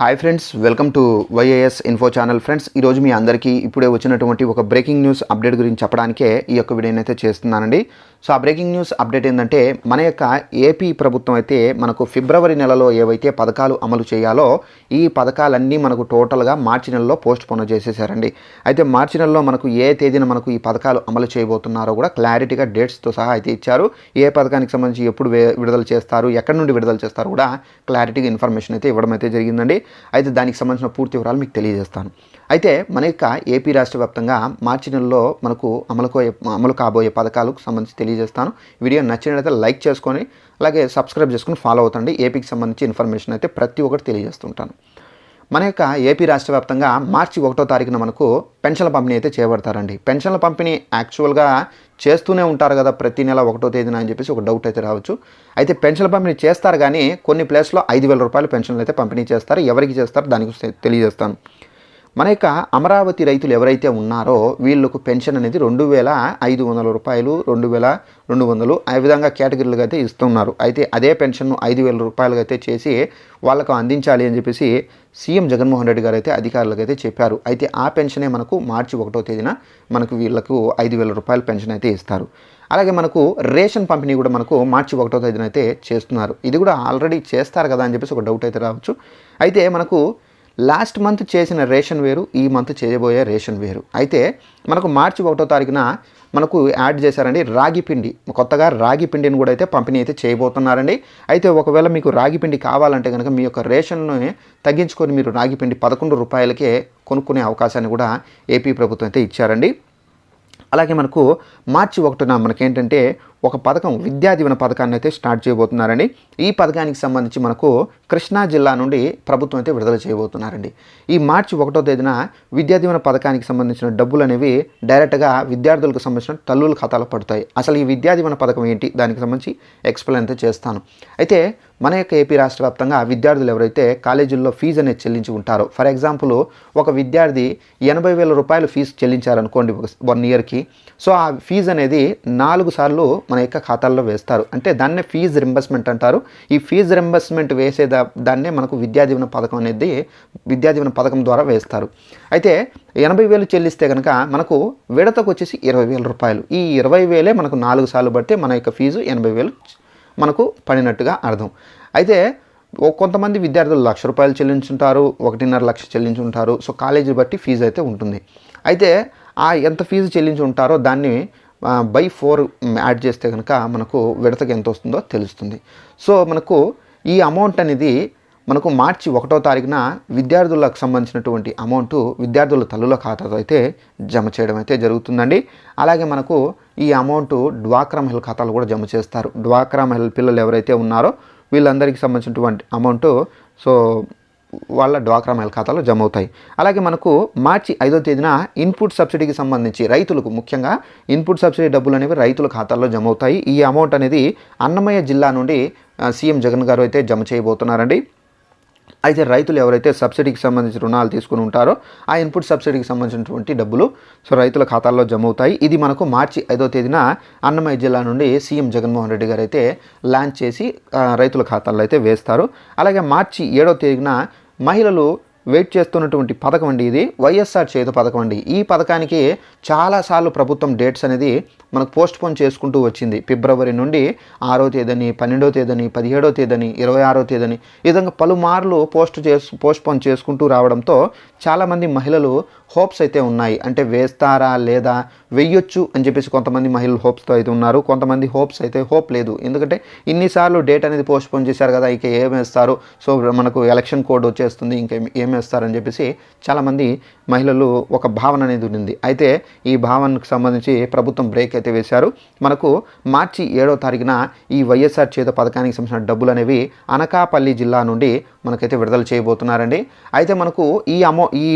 Hi friends welcome to YAS info channel friends ఈరోజు మీ అందరికీ ఇప్పుడే వచ్చినటువంటి ఒక బ్రేకింగ్ న్యూస్ అప్డేట్ గురించి చెప్పడానికే ఈ యొక్క వీడియోని అయితే చేస్తున్నానండి. సో ఆ బ్రేకింగ్ న్యూస్ అప్డేట్ ఏంటంటే మన యొక్క ఏపీ ప్రభుత్వం అయితే మనకు ఫిబ్రవరి నెలలో ఏవైతే పథకాలు అమలు చేయాలో ఈ పథకాలన్నీ మనకు టోటల్గా మార్చి నెలలో పోస్ట్ పోన్ చేసేసారండి. అయితే మార్చి నెలలో మనకు ఏ తేదీన మనకు ఈ పథకాలు అమలు చేయబోతున్నారో కూడా క్లారిటీగా డేట్స్తో సహా అయితే ఇచ్చారు. ఏ పథకానికి సంబంధించి ఎప్పుడు విడుదల చేస్తారు ఎక్కడి నుండి విడుదల చేస్తారు కూడా క్లారిటీగా ఇన్ఫర్మేషన్ అయితే ఇవ్వడం అయితే జరిగిందండి. అయితే దానికి సంబంధించిన పూర్తి వివరాలు మీకు తెలియజేస్తాను. అయితే మన యొక్క ఏపీ రాష్ట్ర వ్యాప్తంగా మార్చి నెలలో మనకు అమలుకో అమలు కాబోయే పథకాలకు సంబంధించి తెలియజేస్తాను. వీడియో నచ్చినట్లయితే లైక్ చేసుకొని అలాగే సబ్స్క్రైబ్ చేసుకొని ఫాలో అవుతండి. ఏపీకి సంబంధించి ఇన్ఫర్మేషన్ అయితే ప్రతి ఒక్కటి తెలియజేస్తుంటాను. మన యొక్క ఏపీ రాష్ట్ర వ్యాప్తంగా మార్చి ఒకటో తారీఖున మనకు పెన్షన్ల పంపిణీ అయితే చేయబడతారండి పెన్షన్ల పంపిణీ యాక్చువల్గా చేస్తూనే ఉంటారు కదా ప్రతి నెల ఒకటో తేదీన అని చెప్పేసి ఒక డౌట్ అయితే రావచ్చు. అయితే పెన్షన్ల పంపిణీ చేస్తారు కానీ కొన్ని ప్లేస్లో ఐదు వేల రూపాయలు పెన్షన్లు అయితే పంపిణీ చేస్తారు. ఎవరికి చేస్తారు? దానికి తెలియజేస్తాను. మన యొక్క అమరావతి రైతులు ఎవరైతే ఉన్నారో వీళ్ళకు పెన్షన్ అనేది రెండు వేల ఐదు వందల రూపాయలు రెండు వేల రెండు వందలు ఆ విధంగా కేటగిరీలుగా అయితే ఇస్తున్నారు. అయితే అదే పెన్షన్ను ఐదు వేల రూపాయలుగా అయితే చేసి వాళ్ళకు అందించాలి అని చెప్పేసి సీఎం జగన్మోహన్ రెడ్డి గారు అయితే అధికారులకు అయితే చెప్పారు. అయితే ఆ పెన్షనే మనకు మార్చి ఒకటో తేదీన మనకు వీళ్ళకు ఐదు వేల రూపాయల పెన్షన్ అయితే ఇస్తారు. అలాగే మనకు రేషన్ పంపిణీ కూడా మనకు మార్చి ఒకటో తేదీన అయితే చేస్తున్నారు. ఇది కూడా ఆల్రెడీ చేస్తారు కదా అని చెప్పేసి ఒక డౌట్ అయితే రావచ్చు. అయితే మనకు లాస్ట్ మంత్ చేసిన రేషన్ వేరు ఈ మంత్ చేయబోయే రేషన్ వేరు. అయితే మనకు మార్చి ఒకటో తారీఖున మనకు యాడ్ చేశారండి రాగి పిండి. కొత్తగా రాగి పిండిని కూడా అయితే పంపిణీ అయితే చేయబోతున్నారండి. అయితే ఒకవేళ మీకు రాగి పిండి కావాలంటే కనుక మీ యొక్క రేషన్ను తగ్గించుకొని మీరు రాగి పిండి పదకొండు రూపాయలకే కొనుక్కునే అవకాశాన్ని కూడా ఏపీ ప్రభుత్వం అయితే ఇచ్చారండి. అలాగే మనకు మార్చి ఒకటిన మనకేంటంటే ఒక పథకం విద్యా దీవెన పథకాన్ని అయితే స్టార్ట్ చేయబోతున్నారండి. ఈ పథకానికి సంబంధించి మనకు కృష్ణా జిల్లా నుండి ప్రభుత్వం అయితే విడుదల చేయబోతున్నారండి. ఈ మార్చి ఒకటో తేదీన విద్యా దీవెన పథకానికి సంబంధించిన డబ్బులు అనేవి డైరెక్ట్గా విద్యార్థులకు సంబంధించిన తల్లుల ఖాతాలో పడతాయి. అసలు ఈ విద్యా దీవెన పథకం ఏంటి? దానికి సంబంధించి ఎక్స్ప్లెయిన్ అయితే చేస్తాను. అయితే మన యొక్క ఏపీ రాష్ట్ర వ్యాప్తంగా విద్యార్థులు ఎవరైతే కాలేజీల్లో ఫీజు అనేది చెల్లించి ఉంటారో ఫర్ ఎగ్జాంపుల్ ఒక విద్యార్థి ఎనభై వేల రూపాయలు ఫీజు చెల్లించారనుకోండి వన్ ఇయర్కి. సో ఆ ఫీజు అనేది నాలుగు సార్లు మన యొక్క ఖాతాల్లో వేస్తారు. అంటే దాన్నే ఫీజు రింబర్స్మెంట్ అంటారు. ఈ ఫీజు రింబర్స్మెంట్ వేసే దాన్నే మనకు విద్యా దీవెన పథకం అనేది విద్యా దీవెన పథకం ద్వారా వేస్తారు. అయితే ఎనభై వేలు చెల్లిస్తే కనుక మనకు విడతకు వచ్చేసి ఇరవై వేల రూపాయలు. ఈ ఇరవై వేలే మనకు నాలుగు సార్లు బట్టి మన యొక్క ఫీజు ఎనభై వేలు మనకు పడినట్టుగా అర్థం. అయితే కొంతమంది విద్యార్థులు లక్ష రూపాయలు చెల్లించుంటారు ఒకటిన్నర లక్ష చెల్లించుంటారు. సో కాలేజీ బట్టి ఫీజు అయితే ఉంటుంది. అయితే ఆ ఎంత ఫీజు చెల్లించి ఉంటారో దాన్ని బై ఫోర్ యాడ్ చేస్తే కనుక మనకు విడతకి ఎంత వస్తుందో తెలుస్తుంది. సో మనకు ఈ అమౌంట్ అనేది మనకు మార్చి ఒకటో తారీఖున విద్యార్థులకు సంబంధించినటువంటి అమౌంట్ విద్యార్థుల తల్లుల ఖాతాతో అయితే జమ చేయడం అయితే జరుగుతుందండి. అలాగే మనకు ఈ అమౌంట్ డ్వాక్రా మహిళ ఖాతాలు కూడా జమ చేస్తారు. డ్వాక్రా మహిళ పిల్లలు ఎవరైతే ఉన్నారో వీళ్ళందరికీ సంబంధించినటువంటి అమౌంట్ సో వాళ్ళ డ్వాక్రా మహిళ ఖాతాలో జమ అవుతాయి అలాగే మనకు మార్చి ఐదో తేదీన ఇన్పుట్ సబ్సిడీకి సంబంధించి రైతులకు ముఖ్యంగా ఇన్పుట్ సబ్సిడీ డబ్బులు అనేవి రైతుల ఖాతాల్లో జమ అవుతాయి ఈ అమౌంట్ అనేది అన్నమయ్య జిల్లా నుండి సీఎం జగన్ గారు అయితే జమ చేయబోతున్నారండి. అయితే రైతులు ఎవరైతే సబ్సిడీకి సంబంధించి రుణాలు తీసుకుని ఉంటారో ఆ ఇన్పుట్ సబ్సిడీకి సంబంధించినటువంటి డబ్బులు సో రైతుల ఖాతాల్లో జమ అవుతాయి. ఇది మనకు మార్చి ఐదో తేదీన అన్నమయ్య జిల్లా నుండి సీఎం జగన్మోహన్ రెడ్డి గారు అయితే లాంచ్ చేసి రైతుల ఖాతాల్లో అయితే వేస్తారు. అలాగే మార్చి ఏడో తేదీన మహిళలు వెయిట్ చేస్తున్నటువంటి పథకం అండి ఇది. వైఎస్ఆర్ చేత పథకం అండి. ఈ పథకానికి చాలాసార్లు ప్రభుత్వం డేట్స్ అనేది మనకు పోస్ట్ పోన్ చేసుకుంటూ వచ్చింది. ఫిబ్రవరి నుండి ఆరో తేదీని పన్నెండో తేదీని పదిహేడో తేదీని ఇరవై ఆరో తేదీని ఈ విధంగా పలుమార్లు పోస్ట్ చేసు పోస్ట్ పోన్ చేసుకుంటూ రావడంతో చాలామంది మహిళలు హోప్స్ అయితే ఉన్నాయి. అంటే వేస్తారా లేదా వెయ్యొచ్చు అని చెప్పేసి కొంతమంది మహిళలు హోప్స్తో అయితే ఉన్నారు. కొంతమంది హోప్స్ అయితే హోప్ లేదు. ఎందుకంటే ఇన్నిసార్లు డేట్ అనేది పోస్ట్పోన్ చేశారు కదా ఇక ఏం వేస్తారు? సో మనకు ఎలక్షన్ కోడ్ వచ్చేస్తుంది ఇంకా ఏం వేస్తారని చెప్పేసి చాలామంది మహిళలు ఒక భావన అనేది ఉంది అయితే ఈ భావనకు సంబంధించి ప్రభుత్వం బ్రేక్ అయితే వేశారు. మనకు మార్చి ఏడో తారీఖున ఈ వైఎస్ఆర్ చేత పథకానికి సంబంధించిన డబ్బులు అనేవి అనకాపల్లి జిల్లా నుండి మనకైతే విడుదల చేయబోతున్నారండి. అయితే మనకు ఈ అమౌ ఈ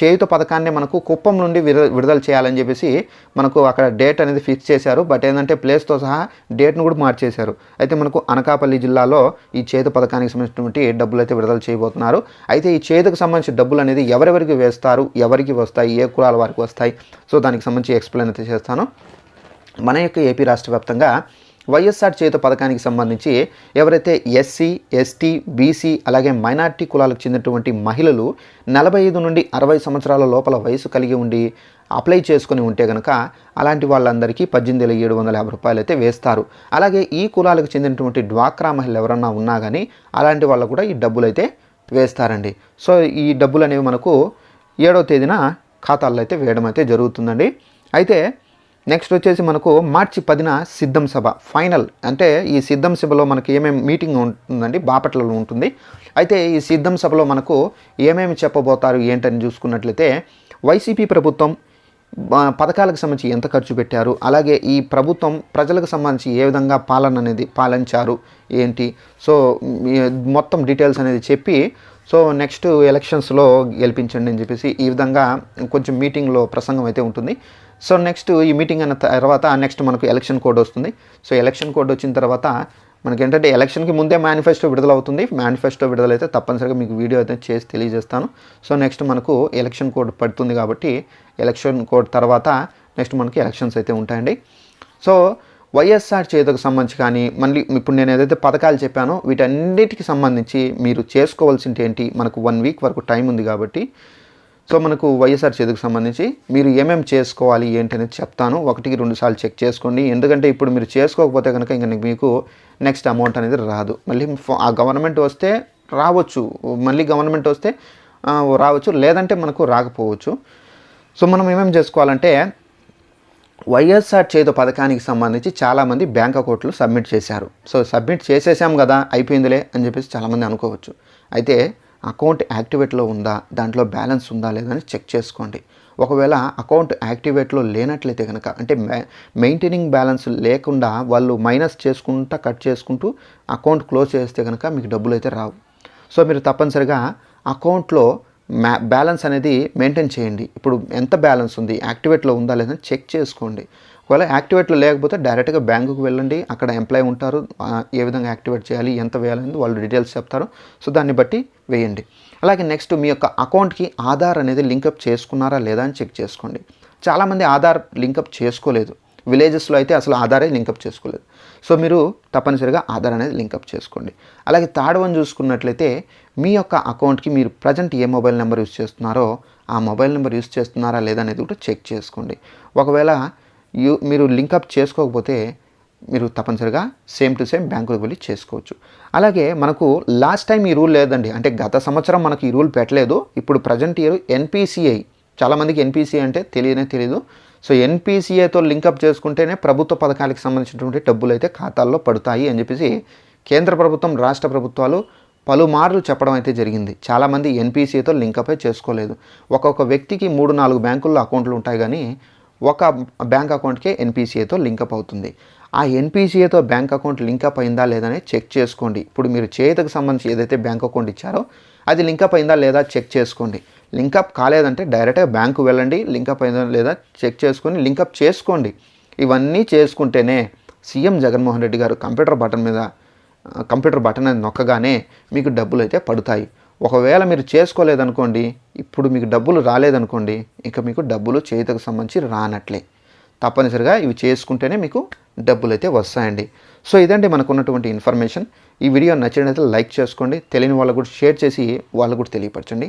చేయుత పథకాన్ని మనకు కుప్పం నుండి విడుదల విడుదల చేయాలని చెప్పేసి మనకు అక్కడ డేట్ అనేది ఫిక్స్ చేశారు. బట్ ఏంటంటే ప్లేస్తో సహా డేట్ను కూడా మార్చేశారు. అయితే మనకు అనకాపల్లి జిల్లాలో ఈ చేత పథకానికి సంబంధించినటువంటి డబ్బులు అయితే విడుదల చేయబోతున్నారు. అయితే ఈ చేతుకు సంబంధించిన డబ్బులు అనేది ఎవరెవరికి వేస్తారు ఎవరికి వస్తాయి ఏ కులాల వారికి వస్తాయి? సో దానికి సంబంధించి ఎక్స్ప్లెయిన్ అయితే చేస్తాను. మన యొక్క ఏపీ రాష్ట్ర వ్యాప్తంగా వైఎస్ఆర్ చేత పథకానికి సంబంధించి ఎవరైతే ఎస్సీ ఎస్టీ బీసీ అలాగే మైనార్టీ కులాలకు చెందినటువంటి మహిళలు నలభై ఐదు నుండి అరవై సంవత్సరాల లోపల వయసు కలిగి ఉండి అప్లై చేసుకుని ఉంటే కనుక అలాంటి వాళ్ళందరికీ పద్దెనిమిది వేల ఏడు వందల యాభై రూపాయలు అయితే వేస్తారు. అలాగే ఈ కులాలకు చెందినటువంటి డ్వాక్రా మహిళలు ఎవరన్నా ఉన్నా కానీ అలాంటి వాళ్ళు కూడా ఈ డబ్బులు అయితే వేస్తారండి. సో ఈ డబ్బులు అనేవి మనకు ఏడవ తేదీన ఖాతాల్లో అయితే వేయడం అయితే జరుగుతుందండి. అయితే నెక్స్ట్ వచ్చేసి మనకు మార్చి పదిన సిద్ధం సభ ఫైనల్. అంటే ఈ సిద్ధం సభలో మనకి ఏమేమి మీటింగ్ ఉంటుందండి బాపట్లలో ఉంటుంది. అయితే ఈ సిద్ధం సభలో మనకు ఏమేమి చెప్పబోతారు ఏంటని చూసుకున్నట్లయితే వైసీపీ ప్రభుత్వం పథకాలకు సంబంధించి ఎంత ఖర్చు పెట్టారు అలాగే ఈ ప్రభుత్వం ప్రజలకు సంబంధించి ఏ విధంగా పాలన అనేది పాలించారు ఏంటి. సో మొత్తం డీటెయిల్స్ అనేది చెప్పి సో నెక్స్ట్ ఎలక్షన్స్లో గెలిపించండి అని చెప్పేసి ఈ విధంగా కొంచెం మీటింగ్లో ప్రసంగం అయితే ఉంటుంది. సో నెక్స్ట్ ఈ మీటింగ్ అన్న తర్వాత నెక్స్ట్ మనకు ఎలక్షన్ కోడ్ వస్తుంది. సో ఎలక్షన్ కోడ్ వచ్చిన తర్వాత మనకి ఏంటంటే ఎలక్షన్కి ముందే మేనిఫెస్టో విడుదలవుతుంది. మేనిఫెస్టో విడుదలైతే తప్పనిసరిగా మీకు వీడియో అయితే చేసి తెలియజేస్తాను. సో నెక్స్ట్ మనకు ఎలక్షన్ కోడ్ పడుతుంది కాబట్టి ఎలక్షన్ కోడ్ తర్వాత నెక్స్ట్ మనకి ఎలక్షన్స్ అయితే ఉంటాయండి. సో వైఎస్ఆర్ చేతకు సంబంధించి కానీ మళ్ళీ ఇప్పుడు నేను ఏదైతే పథకాలు చెప్పానో వీటన్నిటికి సంబంధించి మీరు చేసుకోవాల్సింది ఏంటి? మనకు వన్ వీక్ వరకు టైం ఉంది కాబట్టి. సో మనకు వైఎస్ఆర్ చేతికి సంబంధించి మీరు ఏమేమి చేసుకోవాలి ఏంటి అనేది చెప్తాను. ఒకటికి రెండు సార్లు చెక్ చేసుకోండి. ఎందుకంటే ఇప్పుడు మీరు చేసుకోకపోతే కనుక ఇంకా మీకు నెక్స్ట్ అమౌంట్ అనేది రాదు. మళ్ళీ ఆ గవర్నమెంట్ వస్తే రావచ్చు. మళ్ళీ గవర్నమెంట్ వస్తే రావచ్చు. లేదంటే మనకు రాకపోవచ్చు. సో మనం ఏమేమి చేసుకోవాలంటే వైఎస్ఆర్ చేదు పథకానికి సంబంధించి చాలామంది బ్యాంక్ అకౌంట్లు సబ్మిట్ చేశారు. సో సబ్మిట్ చేసేసాం కదా అయిపోయిందిలే అని చెప్పేసి చాలామంది అనుకోవచ్చు. అయితే అకౌంట్ యాక్టివేట్లో ఉందా దాంట్లో బ్యాలెన్స్ ఉందా లేదా అని చెక్ చేసుకోండి. ఒకవేళ అకౌంట్ యాక్టివేట్లో లేనట్లయితే కనుక అంటే మెయింటైనింగ్ బ్యాలెన్స్ లేకుండా వాళ్ళు మైనస్ చేసుకుంటా కట్ చేసుకుంటూ అకౌంట్ క్లోజ్ చేస్తే కనుక మీకు డబ్బులు అయితే రావు. సో మీరు తప్పనిసరిగా అకౌంట్లో మ్యా బ్యాలెన్స్ అనేది మెయింటైన్ చేయండి. ఇప్పుడు ఎంత బ్యాలెన్స్ ఉంది? యాక్టివేట్లో ఉందా లేదా చెక్ చేసుకోండి. ఒకవేళ యాక్టివేట్లో లేకపోతే డైరెక్ట్గా బ్యాంకుకు వెళ్ళండి. అక్కడ ఎంప్లాయ్ ఉంటారు. ఏ విధంగా యాక్టివేట్ చేయాలి? ఎంత వేయాలని వాళ్ళు డీటెయిల్స్ చెప్తారు. సో దాన్ని బట్టి వేయండి. అలాగే నెక్స్ట్ మీ యొక్క అకౌంట్కి ఆధార్ అనేది లింకప్ చేసుకున్నారా లేదా అని చెక్ చేసుకోండి. చాలామంది ఆధార్ లింకప్ చేసుకోలేదు. విలేజెస్లో అయితే అసలు ఆధారే లింకప్ చేసుకోలేదు. సో మీరు తప్పనిసరిగా ఆధార్ అనేది లింకప్ చేసుకోండి. అలాగే థర్డ్ వన్ చూసుకున్నట్లయితే మీ యొక్క అకౌంట్కి మీరు ప్రజెంట్ ఏ మొబైల్ నెంబర్ యూస్ చేస్తున్నారో ఆ మొబైల్ నెంబర్ యూస్ చేస్తున్నారా లేదా అనేది కూడా చెక్ చేసుకోండి. ఒకవేళ యూ మీరు లింకప్ చేసుకోకపోతే మీరు తప్పనిసరిగా సేమ్ టు సేమ్ బ్యాంకులకు వెళ్ళి చేసుకోవచ్చు. అలాగే మనకు లాస్ట్ టైం ఈ రూల్ లేదండి. అంటే గత సంవత్సరం మనకు ఈ రూల్ పెట్టలేదు. ఇప్పుడు ప్రజెంట్ ఇయర్ ఎన్పిసిఐ చాలామందికి ఎన్పిసిఐ అంటే తెలియనే తెలియదు సో ఎన్పిసిఏతో లింకప్ చేసుకుంటేనే ప్రభుత్వ పథకాలకు సంబంధించినటువంటి డబ్బులు అయితే ఖాతాల్లో పడతాయి అని చెప్పేసి కేంద్ర ప్రభుత్వం రాష్ట్ర ప్రభుత్వాలు పలుమార్లు చెప్పడం అయితే జరిగింది. చాలామంది ఎన్పిసిఏతో లింకప్ చేసుకోలేదు. ఒక్కొక్క వ్యక్తికి మూడు నాలుగు బ్యాంకుల్లో అకౌంట్లు ఉంటాయి కానీ ఒక బ్యాంక్ అకౌంట్కే ఎన్పిసిఏతో లింకప్ అవుతుంది. ఆ ఎన్పిసిఏతో బ్యాంక్ అకౌంట్ లింకప్ అయిందా లేదని చెక్ చేసుకోండి. ఇప్పుడు మీరు చేతకు సంబంధించి ఏదైతే బ్యాంక్ అకౌంట్ ఇచ్చారో అది లింకప్ అయిందా లేదా చెక్ చేసుకోండి. లింకప్ కాలేదంటే డైరెక్ట్గా బ్యాంకు వెళ్ళండి లింకప్ అయిందో లేదా చెక్ చేసుకొని లింకప్ చేసుకోండి. ఇవన్నీ చేసుకుంటేనే CM Jaganmohan Reddy garu computer button మీద కంప్యూటర్ బటన్ అనేది నొక్కగానే మీకు డబ్బులు అయితే పడతాయి. ఒకవేళ మీరు చేసుకోలేదనుకోండి ఇప్పుడు మీకు డబ్బులు రాలేదనుకోండి ఇక మీకు డబ్బులు చేతికి సంబంధించి రానట్లే. తప్పనిసరిగా ఇవి చేసుకుంటేనే మీకు డబ్బులు అయితే వస్తాయండి. సో ఇదండి మనకున్నటువంటి ఇన్ఫర్మేషన్. ఈ వీడియో నచ్చినట్లయితే లైక్ చేసుకోండి. తెలియని వాళ్ళకు కూడా షేర్ చేసి వాళ్ళకు కూడా తెలియపరచండి.